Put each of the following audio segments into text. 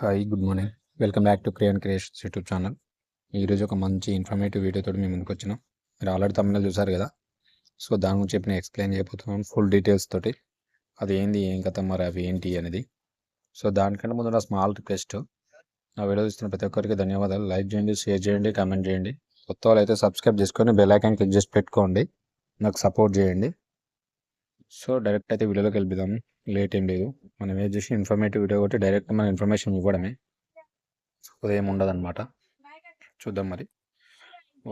Hi good morning welcome back to Kriyan creations YouTube channel ఈరోజు ఒక మంచి informative వీడియోతో మేము ముందుకు వచ్చినాం. మీరు ఆల్రెడీ తమిళ చూసారు కదా? సో దాని గురించి చెప్పి నేను ఎక్స్ప్లెయిన్ చేయబోతున్నాను ఫుల్ డీటెయిల్స్ తోటి. అది ఏంది ఏం కథ మరి అవి ఏంటి అనేది. సో దానికంటే ముందు నా స్మాల్ రిక్వెస్ట్ నా వీడియో చూస్తున్న ప్రతి ఒక్కరికి ధన్యవాదాలు. లైక్ చేయండి షేర్ చేయండి కామెంట్ చేయండి. కొత్త వాళ్ళు అయితే సబ్స్క్రైబ్ చేసుకొని బెల్ ఐకాన్ క్లిక్ చేసి పెట్టుకోండి. నాకు సపోర్ట్ చేయండి. సో డైరెక్ట్ అయితే వీడియోలోకి వెళ్ళిపోదాము లేట్ ఏం లేదు. మనం ఏం చేసి ఇన్ఫర్మేటివ్ వీడియో కొట్టి డైరెక్ట్ మన ఇన్ఫర్మేషన్ ఇవ్వడమే. ఉదయం ఉండదు అనమాట చూద్దాం మరి.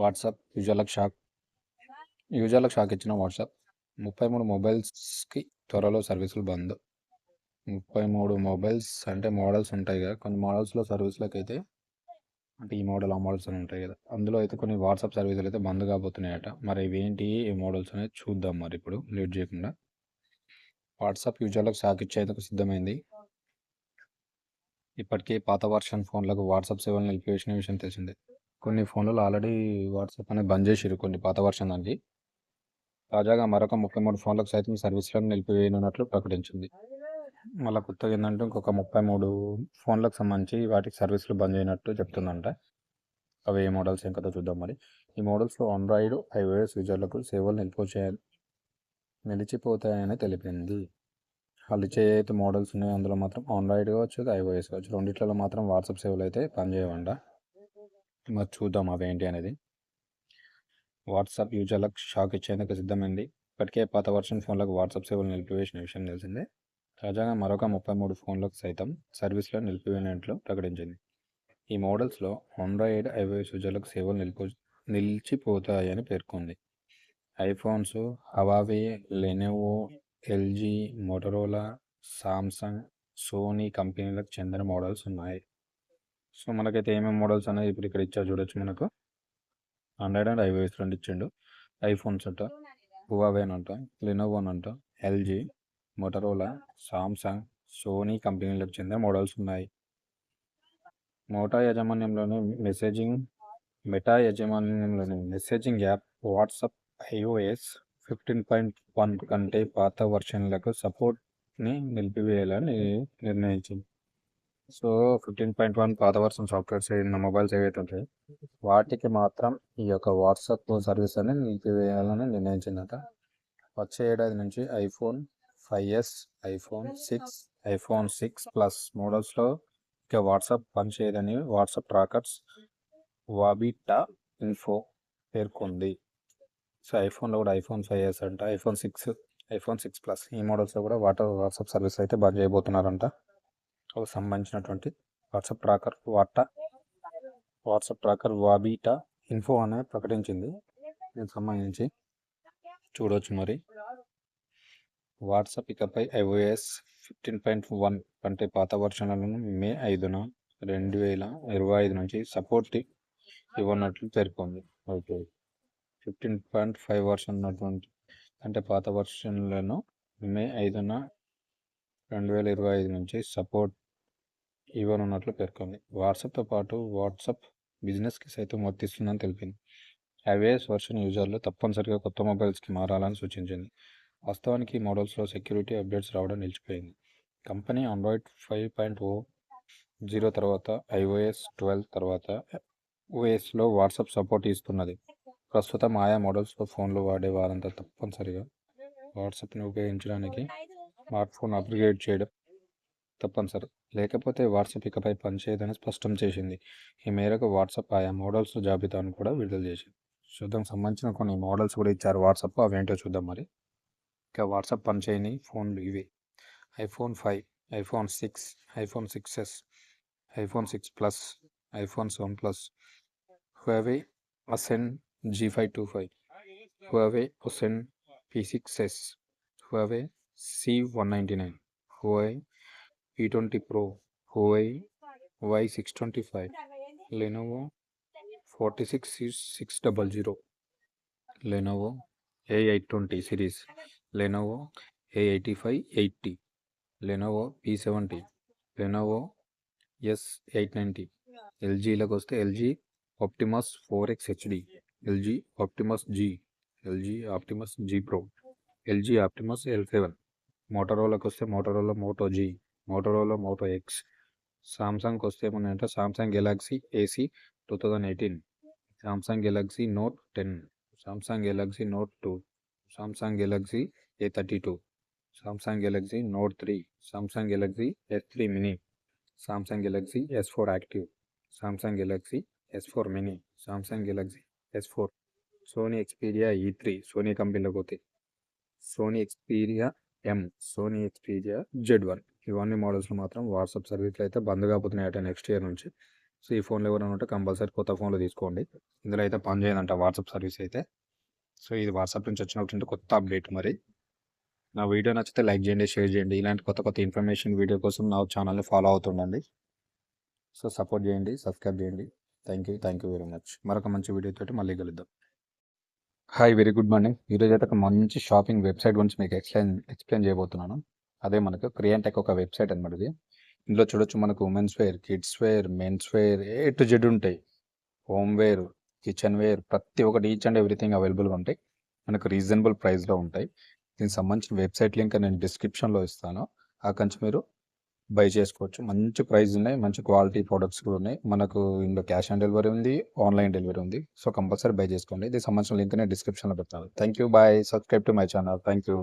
వాట్సాప్ యూజర్లకు షాక్. యూజర్లకు షాక్ ఇచ్చిన వాట్సాప్. ముప్పై మూడు మొబైల్స్కి త్వరలో సర్వీసులు బంద్. ముప్పై మూడు మొబైల్స్ అంటే మోడల్స్ ఉంటాయి కదా. కొన్ని మోడల్స్లో సర్వీసులకు అయితే అంటే ఈ మోడల్ ఆ మోడల్స్ అని ఉంటాయి కదా. అందులో అయితే కొన్ని వాట్సాప్ సర్వీసులు అయితే బంద్ కాబోతున్నాయట. మరి ఇవేంటి ఏ మోడల్స్ అనేది చూద్దాం మరి ఇప్పుడు. లేట్ చేయకుండా. వాట్సాప్ యూజర్లకు షాక్ ఇచ్చేందుకు సిద్ధమైంది. ఇప్పటికే పాత వర్షన్ ఫోన్లకు వాట్సాప్ సేవలు నిలిపివేసిన విషయం తెలిసిందే. కొన్ని ఫోన్లలో ఆల్రెడీ వాట్సాప్ అనేది బంద్ చేసిరు కొన్ని పాత వర్షన్ దానికి. తాజాగా మరొక ముప్పై మూడు ఫోన్లకు సైతం సర్వీసులను నిలిపివేయనున్నట్లు ప్రకటించింది. మళ్ళీ కొత్తగా ఏంటంటే ఇంకొక ముప్పై మూడు ఫోన్లకు సంబంధించి వాటికి సర్వీసులు బంద్ చేయనట్టు చెప్తుందంట. అవి ఏ మోడల్స్ ఏం కదా చూద్దాం మరి. ఈ మోడల్స్లో ఆండ్రాయిడ్ ఐఓఎస్ యూజర్లకు సేవలు నిలిపోచేయాలి నిలిచిపోతాయని తెలిపింది. వాళ్ళు ఇచ్చే అయితే మోడల్స్ ఉన్నాయో. అందులో మాత్రం ఆండ్రాయిడ్ కావచ్చు ఐఓఎస్ కావచ్చు రెండిట్లలో మాత్రం వాట్సాప్ సేవలు అయితే పనిచేయవంట. మరి చూద్దాం అవి ఏంటి అనేది. వాట్సాప్ యూజర్లకు షాక్ ఇచ్చేందుకు సిద్ధమైంది. ఇప్పటికే పాత వర్షన్ ఫోన్లకు వాట్సాప్ సేవలు నిలిపివేసిన విషయం తెలిసిందే. తాజాగా మరొక ముప్పై మూడు ఫోన్లకు సైతం సర్వీస్లో నిలిపివేయనట్లు ప్రకటించింది. ఈ మోడల్స్లో ఆండ్రాయిడ్ ఐఓఎస్ యూజర్లకు సేవలు నిలిపో నిలిచిపోతాయని పేర్కొంది. IPhones Huawei Lenovo LG Motorola Samsung Sony కంపెనీలకు చెందిన మోడల్స్ ఉన్నాయి. సో మనకైతే ఏమేమి మోడల్స్ అనేది ఇప్పుడు ఇక్కడ ఇచ్చారు చూడొచ్చు మనకు. హండ్రెడ్ అండ్ ఐవైఎస్ రెండు ఇచ్చిండు. ఐఫోన్స్ అంట హువావేన్ అంట లినోవోన్ అంట ఎల్జీ మోటరోలా సామ్సంగ్ సోనీ కంపెనీలకు చెందిన మోడల్స్ ఉన్నాయి. మోటా యాజమాన్యంలోని మెసేజింగ్ మెటా యాజమాన్యంలోని messaging app WhatsApp iOS fifteen point one కంటే పాత వర్షన్లకు సపోర్ట్ని నిలిపివేయాలని నిర్ణయించింది. సో ఫిఫ్టీన్ పాయింట్ వన్ పాత వర్షన్ సాఫ్ట్వేర్స్ అయిన మొబైల్స్ ఏవైతే ఉంటాయి వాటికి మాత్రం ఈ యొక్క వాట్సాప్ సర్వీస్ అనేది నిలిపివేయాలని నిర్ణయించిందట. వచ్చే ఏడాది నుంచి iPhone five S iPhone six iPhone six plus మోడల్స్లో ఇక వాట్సాప్ పనిచేయదని వాట్సాప్ ట్రాకర్స్ వాబిటా ఇన్ఫో పేర్కొంది. సో ఐఫోన్లో కూడా ఐఫోన్ ఫైవ్ ఇయర్స్ అంట. IPhone six iPhone six plus ఈ మోడల్స్లో కూడా వాటర్ వాట్సాప్ సర్వీస్ అయితే బాగా చేయబోతున్నారంట. ఒక సంబంధించినటువంటి వాట్సాప్ ట్రాకర్ వాటా వాట్సాప్ ట్రాకర్ వాబీటా ఇన్ఫో అనే ప్రకటించింది. దీనికి సంబంధించి చూడవచ్చు మరి. వాట్సాప్ ఇకపై ఐఓఎస్ ఫిఫ్టీన్ పాయింట్ వన్ కంటే పాత వర్షన్లను మే ఐదున రెండు వేల ఇరవై ఐదు నుంచి సపోర్ట్ ఇవ్వనట్లు పేర్కొంది. Okay. Fifteen point five version ఉన్నటువంటి అంటే పాత వర్షన్లను మే ఐదున రెండు వేల ఇరవై ఐదు నుంచి సపోర్ట్ ఇవ్వనున్నట్లు పేర్కొంది. వాట్సాప్తో పాటు వాట్సాప్ బిజినెస్కి సైతం వర్తిస్తుందని తెలిపింది. ఐవేఎస్ వర్షన్ యూజర్లు తప్పనిసరిగా కొత్త మొబైల్స్కి మారాలని సూచించింది. వాస్తవానికి ఈ మోడల్స్లో సెక్యూరిటీ అప్డేట్స్ రావడం నిలిచిపోయింది. Company Android five point O zero తర్వాత ఐఓఎస్ ట్వెల్వ్ తర్వాత ఓఎస్లో వాట్సాప్ సపోర్ట్ ఇస్తున్నది. ప్రస్తుతం ఆయా మోడల్స్లో ఫోన్లు వాడే వారంతా తప్పనిసరిగా వాట్సాప్ని ఉపయోగించడానికి స్మార్ట్ ఫోన్ అప్గ్రేడ్ చేయడం తప్పనిసరి. లేకపోతే వాట్సాప్ ఇకపై పనిచేయదని స్పష్టం చేసింది. ఈ మేరకు వాట్సాప్ ఆయా మోడల్స్ జాబితాను కూడా విడుదల చేసింది. చూద్దాం సంబంధించిన కొన్ని మోడల్స్ కూడా ఇచ్చారు వాట్సాప్ అవేంటో చూద్దాం మరి. ఇక వాట్సాప్ పనిచేయని ఫోన్లు ఇవి. IPhone five iPhone six iPhone six S iPhone six plus iPhone seven plus. Huawei Ascend G five two five Huawei Ascend P six S Huawei C one ninety nine Huawei E twenty pro Huawei Y six twenty five Lenovo forty six six double zero Lenovo A eight twenty series Lenovo A eighty five eighty Lenovo P seventy Lenovo S eight ninety ఎల్జీలోకి వస్తే LG Optimus four X HD LG Optimus G LG Optimus G pro LG Optimus L seven. మోటరోలాకి వస్తే Motorola Moto G Motorola Moto X. సామ్సంగ్కి వస్తే ఏమున్నాయంటే Samsung Galaxy ace two thousand eighteen. Samsung Galaxy Note ten Samsung Galaxy Note two Samsung Galaxy A thirty two Samsung Galaxy Note three Samsung Galaxy S three mini Samsung Galaxy S four active Samsung Galaxy S four mini Samsung Galaxy S four Sony Xperia E three Sony కంపెనీలోకి పోతే. Sony Xperia M Sony Xperia Z one ఇవన్నీ మోడల్స్లో మాత్రం WhatsApp సర్వీస్లు అయితే బంద్ కాబోతున్నాయట next year నుంచి. So ఈ ఫోన్లో ఎవరైనా ఉంటే కంపల్సరీ కొత్త ఫోన్లో తీసుకోండి. ఇందులో అయితే పని చేయదంట వాట్సాప్ సర్వీస్ అయితే. సో ఇది వాట్సాప్ నుంచి వచ్చినటువంటి కొత్త అప్డేట్ మరి. నా వీడియో నచ్చితే లైక్ చేయండి షేర్ చేయండి. ఇలాంటి కొత్త కొత్త ఇన్ఫర్మేషన్ వీడియో కోసం నా ఛానల్ని ఫాలో అవుతుండండి. సో సపోర్ట్ చేయండి సబ్స్క్రైబ్ చేయండి. Thank you thank you very much. మరొక మంచి వీడియో తోటి మళ్ళీ కలుద్దాం. Hi very good morning. ఈరోజు అయితే ఒక మంచి షాపింగ్ వెబ్సైట్ గురించి మీకు ఎక్స్ప్లెయిన్ ఎక్స్ప్లెయిన్ చేయబోతున్నాను. అదే మనకు క్రియాంటెక్ ఒక వెబ్సైట్ అనమాట ఇది. ఇందులో చూడొచ్చు మనకు women's wear kids wear men's wear A to Z ఉంటాయి. హోమ్ వేర్ కిచెన్ వేర్ ప్రతి ఒక్కటి ఈచ్ అండ్ ఎవ్రీథింగ్ అవైలబుల్గా ఉంటాయి. మనకు రీజనబుల్ ప్రైస్లో ఉంటాయి. దీనికి సంబంధించిన వెబ్సైట్ లింక్ నేను డిస్క్రిప్షన్లో ఇస్తాను. అక్కడి నుంచి మీరు బై చేసుకోవచ్చు. మంచి ప్రైస్ ఉన్నాయి. మంచి క్వాలిటీ ప్రొడక్ట్స్ కూడా ఉన్నాయి. మనకు ఇందులో క్యాష్ ఆన్ డెలివరీ ఉంది. ఆన్లైన్ డెలివరీ ఉంది. సో కంపల్సరీ బై చేసుకోండి. దీనికి సంబంధించిన లింక్ నేను డిస్క్రిప్షన్లో పెడతాను. Thank you bye. Subscribe to my channel. Thank you